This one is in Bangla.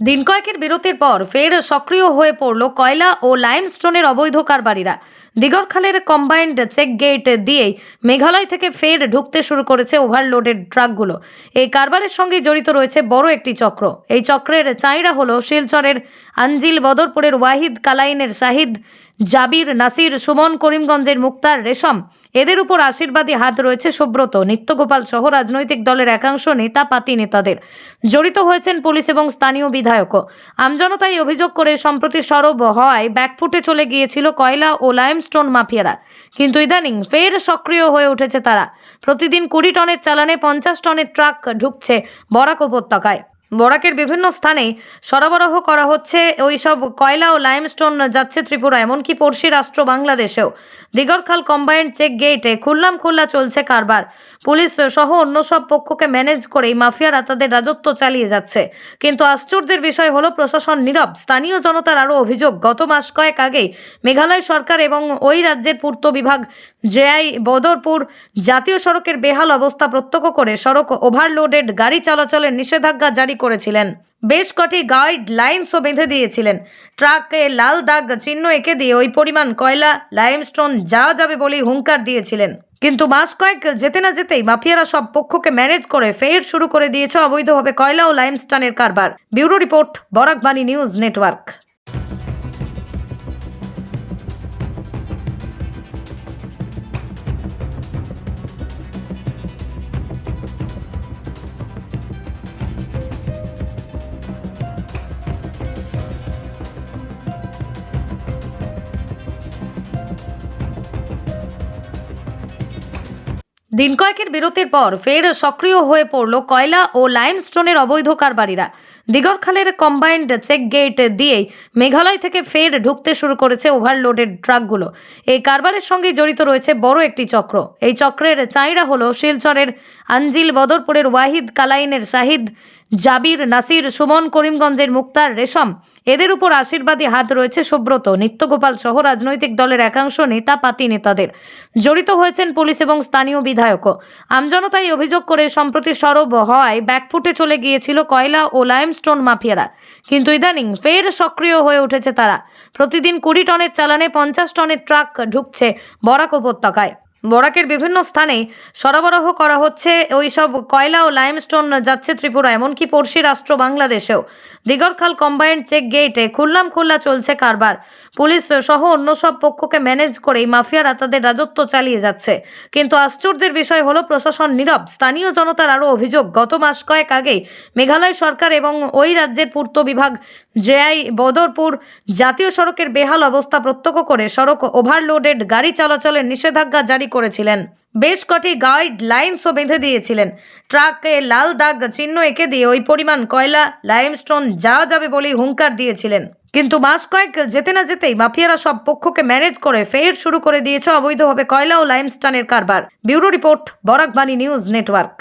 দিন কয়েকের বিরতির পর ফের সক্রিয় হয়ে পড়ল কয়লা ও লাইমস্টোনের অবৈধ কারবারিরা। দিগরখালের কম্বাইন্ড চেক গেট দিয়েই মেঘালয় থেকে ফের ঢুকতে শুরু করেছে ওভারলোডের ট্রাকগুলো। এই কারবারের সঙ্গে জড়িত রয়েছে বড় একটি চক্র। এই চক্রের চাইরা হলো শিলচরের আঞ্জিল বদরপুরের ওয়াহিদ কালাইনের শাহিদ জাবির, নাসির, সুমন, করিমগঞ্জের মুক্তার, রেশম। এদের উপর আশীর্বাদী হাত রয়েছে সুব্রত। নিত্যগোপাল সহ রাজনৈতিক দলের একাংশ নেতা, পাতি নেতাদের। জড়িত হয়েছেন পুলিশ এবং স্থানীয় বিধায়কও আমজনতাই অভিযোগ করে সম্প্রতি সরব হওয়ায় ব্যাকফুটে চলে গিয়েছিল কয়লা ও লাইমস্টোন মাফিয়ারা। কিন্তু ইদানিং ফের সক্রিয় হয়ে উঠেছে তারা। প্রতিদিন কুড়ি টনের চালানে পঞ্চাশ টনের ট্রাক ঢুকছে বরাক উপত্যকায়। বরাকের বিভিন্ন স্থানে সরবরাহ করা হচ্ছে। ওই সব কয়লা ও লাইমস্টোন যাচ্ছে ত্রিপুরা, এমনকি পড়শি রাষ্ট্র বাংলাদেশেও। দিগরখাল কম্বাইন্ড চেক গেটে খুললাম খুল্লা চলছে কারবার। পুলিশ সহ অন্য সব পক্ষকে ম্যানেজ করেই মাফিয়ারা তাদের রাজত্ব চালিয়ে যাচ্ছে। কিন্তু আশ্চর্যের বিষয় হলো, প্রশাসন নীরব। স্থানীয় জনতার আরও অভিযোগ, গত মাস কয়েক আগেই মেঘালয় সরকার এবং ওই রাজ্যের পূর্ত বিভাগ জেআই বদরপুর জাতীয় সড়কের বেহাল অবস্থা প্রত্যক্ষ করে সড়ক ওভারলোডেড গাড়ি চলাচলের নিষেধাজ্ঞা জারি করেছিলেন। বেশ কটি গাইড লাইনসও বেঁধে দিয়েছিলেন। ট্রাকে লাল দাগ চিহ্ন এঁকে দিয়ে ওই পরিমাণ কয়লা, লাইমস্টোন যাওয়া যাবে বলেই হুঙ্কার দিয়েছিলেন। কিন্তু মাস কয়েক যেতে না যেতেই মাফিয়ারা সব পক্ষকে ম্যানেজ করে ফের শুরু করে দিয়েছে অবৈধভাবে কয়লা ও লাইমস্টানের কারবার। Bureau report, Barakbani news network. দিন কয়েকের বিরতির পর ফের সক্রিয় হয়ে পড়ল কয়লা ও লাইমস্টোনের অবৈধ কারবারিরা। দিগরখালের কম্বাইন্ড চেক গেট দিয়েই মেঘালয় থেকে ফের ঢুকতে শুরু করেছে ওভারলোডেড ট্রাকগুলো। এই কারবারের সঙ্গে জড়িত রয়েছে বড় একটি চক্র। এই চক্রের চাইরা হলো শিলচরের আঞ্জিল বদরপুরের ওয়াহিদ কালাইনের শাহিদ, জাবির নাসির, সুমন করিমগঞ্জের মুক্তার রেশম। এদের উপর আশীর্বাদী হাত রয়েছে সুব্রত, নিত্যগোপাল সহ রাজনৈতিক দলের একাংশ নেতা, পাতি নেতাদের। জড়িত হয়েছেন পুলিশ এবং স্থানীয় বিধায়কও আমজনতাই অভিযোগ করে সম্প্রতি সরব হওয়ায় ব্যাকফুটে চলে গিয়েছিল কয়লা ও লাইমস্টোন মাফিয়ারা। কিন্তু ইদানিং ফের সক্রিয় হয়ে উঠেছে তারা। প্রতিদিন কুড়ি টনের চালানে পঞ্চাশ টনের ট্রাক ঢুকছে বরাক উপত্যকায়। বরাকের বিভিন্ন স্থানে সরবরাহ করা হচ্ছে। ওই সব কয়লা ও লাইমস্টোন যাচ্ছে ত্রিপুরা, এমনকি পড়শি রাষ্ট্র বাংলাদেশেও। দিগরখাল কম্বাইন্ড চেক গেটে খুললাম খুল্লা চলছে কারবার। পুলিশ সহ অন্য সব পক্ষকে ম্যানেজ করেই মাফিয়ারা তাদের রাজত্ব চালিয়ে যাচ্ছে। কিন্তু আশ্চর্যের বিষয় হলো, প্রশাসন নীরব। স্থানীয় জনতার আরও অভিযোগ, গত মাস কয়েক আগেই মেঘালয় সরকার এবং ওই রাজ্যের পূর্ত বিভাগ জেআই বদরপুর জাতীয় সড়কের বেহাল অবস্থা প্রত্যক্ষ করে সড়ক ওভারলোডেড গাড়ি চলাচলের নিষেধাজ্ঞা জারি করেছিলেন। বেশ কটি গাইড গাইডলাইন্সও বেঁধে দিয়েছিলেন। ট্রাকে লাল দাগ চিহ্ন এঁকে দিয়ে ওই পরিমাণ কয়লা, লাইমস্টোন যাওয়া যাবে বলেই হুঙ্কার দিয়েছিলেন। কিন্তু মাস কয়েক যেতে না যেতেই মাফিয়ারা সব পক্ষকে ম্যানেজ করে ফের শুরু করে দিয়েছে অবৈধভাবে কয়লা ও লাইমস্টানের কারবার। Bureau report, Barakbani news network.